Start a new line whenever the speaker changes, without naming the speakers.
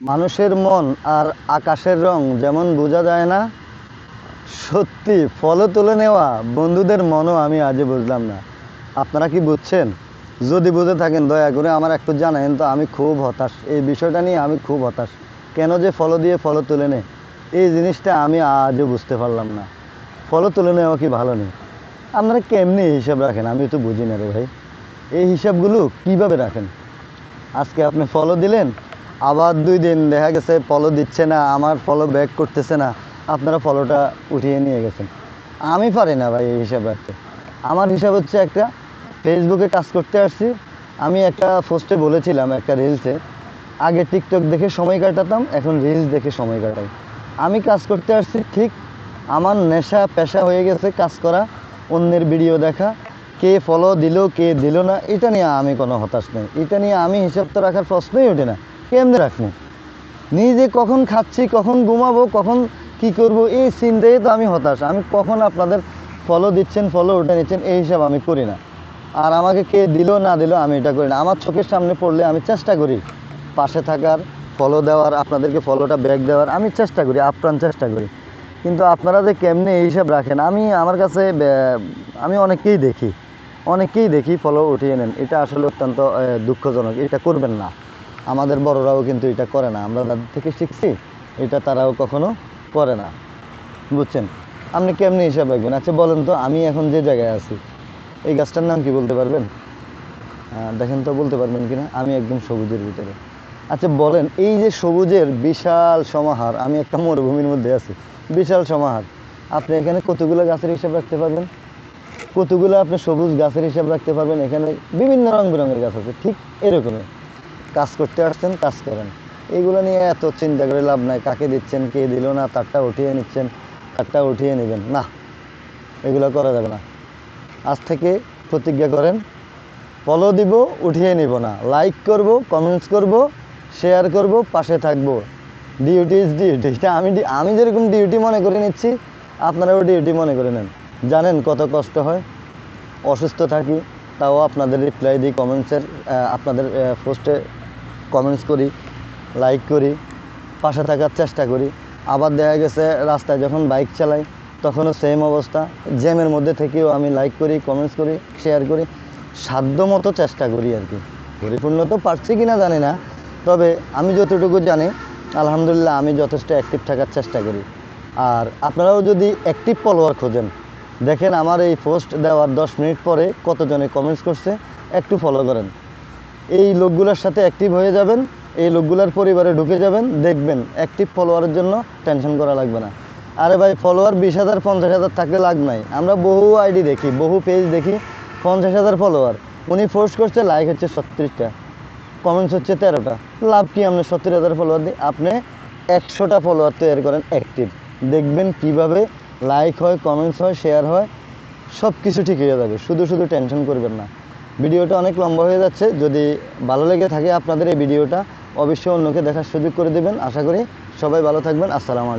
মানুষের মন আর আকাশের রং যেমন বোঝা যায় না, সত্যি ফলো তুলে নেওয়া বন্ধুদের মনও আমি আজও বুঝলাম না। আপনারা কি বুঝছেন? যদি বুঝে থাকেন, দয়া করে আমার একটু জানাবেন তো আমি খুব হতাশ। এই বিষয়টা নিয়ে আমি খুব হতাশ। কেন যে ফলো দিয়ে ফলো তুলে নেয় এই জিনিসটা আমি আজও বুঝতে পারলাম না। ফলো তুলে নেওয়া কি ভালো নেই? আপনারা কেমনি হিসাব রাখেন? আমি তো বুঝি না রে ভাই। এই হিসাবগুলো কীভাবে রাখেন? আজকে আপনি ফলো দিলেন আবার দুই দিন দেখা গেছে ফলো দিচ্ছে না, আমার ফলো ব্যাক করতেছে না। আপনারা ফলোটা উঠিয়ে নিয়ে গেছেন। আমি পারি না ভাই এই হিসাব রাখতে আমার হিসাব হচ্ছে একটা ফেসবুকে কাজ করতে আসছি। আমি একটা পোস্টে বলেছিলাম একটা রিলসে আগে টিকটক দেখে সময় কাটাতাম, এখন রিলস দেখে সময় কাটাই। আমি কাজ করতে আসছি, ঠিক আমার নেশা পেশা হয়ে গেছে কাজ করা, অন্যের ভিডিও দেখা, কে ফলো দিল, কে দিল না, এটা নিয়ে আমি কোনো হতাশ নেই। এটা নিয়ে আমি হিসাব তো রাখার প্রশ্নই ওঠে না। কেমনে রাখব? নিজে কখন খাচ্ছি, কখন ঘুমাবো, কখন কি করব, এই চিন্তায় তো আমি হতাশ। আমি কখন আপনাদের ফলো দিচ্ছেন ফলো উঠে নিচ্ছেন, এই হিসাব আমি করি না। আর আমাকে কে দিল, না দিল, আমি এটা করি না। আমার চোখের সামনে পড়লে আমি চেষ্টা করি পাশে থাকার ফলো দেওয়ার, আপনাদেরকে ফলোটা ব্যাক দেওয়ার। আমি চেষ্টা করি, আপ্রাণ চেষ্টা করি। কিন্তু আপনারা যে কেমনে এই হিসাব রাখেন, আমি, আমার কাছে আমি অনেককেই দেখি। অনেককেই দেখি ফলো উঠিয়ে নেন। এটা আসলে অত্যন্ত দুঃখজনক। এটা করবেন না। আমাদের বড়রাও কিন্তু এটা করে না। আমরা তাদের থেকে শিখছি, এটা তারাও কখনো করে না। বুঝছেন? আপনি কেমনি হিসাব রাখবেন? আচ্ছা বলেন তো, আমি এখন যে জায়গায় আছি, এই গাছটার নাম কি বলতে পারবেন? দেখেন তো, বলতে পারবেন কিনা? আমি একদম সবুজের ভিতরে। আচ্ছা বলেন, এই যে সবুজের বিশাল সমাহার, আমি একটা মরুভূমির মধ্যে আছি, বিশাল সমাহার, আপনি এখানে কতগুলো গাছের হিসাব রাখতে পারবেন? কতগুলো আপনি সবুজ গাছের হিসাব রাখতে পারবেন? এখানে বিভিন্ন রং বেরঙের গাছ আছে, ঠিক এরকমই। করতে আসছেন কাজ করেন। এইগুলো নিয়ে এত চিন্তা করে লাভ নাই, কাকে দিচ্ছেন, কে দিল না, তারটা উঠিয়ে নিচ্ছেন, তারটা উঠিয়ে নেবেন। না, এগুলো করা যাবে না। আজ থেকে প্রতিজ্ঞা করেন ফলো দিব, উঠিয়ে নিব না। লাইক করব কমেন্টস করব শেয়ার করব, পাশে থাকব। ডিউটি ইজ ডিউটি আমি আমি যেরকম ডিউটি মনে করে নিচ্ছি, আপনারাও ডিউটি মনে করে নেন। জানেন কত কষ্ট হয়? অসুস্থ থাকি, তাও আপনাদের রিপ্লাই দিই কমেন্টসের আপনাদের পোস্টে কমেন্টস করি লাইক করি, পাশে থাকার চেষ্টা করি। আবার দেখা গেছে রাস্তায় যখন বাইক চালাই, তখনও সেম অবস্থা। জ্যামের মধ্যে থেকেও আমি লাইক করি কমেন্টস করি শেয়ার করি। সাধ্য মতো চেষ্টা করি আর কি। পরিপূর্ণ তো পারছি কি না জানি না। তবে আমি যতটুকু জানি, আলহামদুলিল্লাহ আমি যথেষ্ট অ্যাক্টিভ থাকার চেষ্টা করি। আর আপনারাও যদি অ্যাক্টিভ ফলোয়ার খোঁজেন, দেখেন আমার এই পোস্ট দেওয়ার দশ মিনিট পরে কতজনে কমেন্টস করছে, একটু ফলো করেন। এই লোকগুলোর সাথে অ্যাক্টিভ হয়ে যাবেন, এই লোকগুলোর পরিবারে ঢুকে যাবেন, দেখবেন অ্যাক্টিভ ফলোয়ারের জন্য টেনশন করা লাগবে না। আরে ভাই ফলোয়ার বিশ হাজার, পঞ্চাশ হাজার থাকলে লাগ নাই। আমরা বহু আইডি দেখি, বহু পেজ দেখি, পঞ্চাশ হাজার ফলোয়ার উনি পোস্ট করছে লাইক হচ্ছে ছত্রিশটা কমেন্টস হচ্ছে তেরোটা। লাভ কি আপনি সত্তর হাজার ফলোয়ার দিই আপনি একশোটা ফলোয়ার তৈরি করেন অ্যাক্টিভ দেখবেন কীভাবে লাইক হয় কমেন্টস হয় শেয়ার হয় সব কিছু ঠিক হয়ে যাবে। শুধু শুধু টেনশন করবেন না। ভিডিওটা অনেক লম্বা হয়ে যাচ্ছে। যদি ভালো লেগে থাকে আপনাদের এই ভিডিওটা, অবশ্যই অন্যকে দেখার সুযোগ করে দেবেন। আশা করি সবাই ভালো থাকবেন। আসসালামু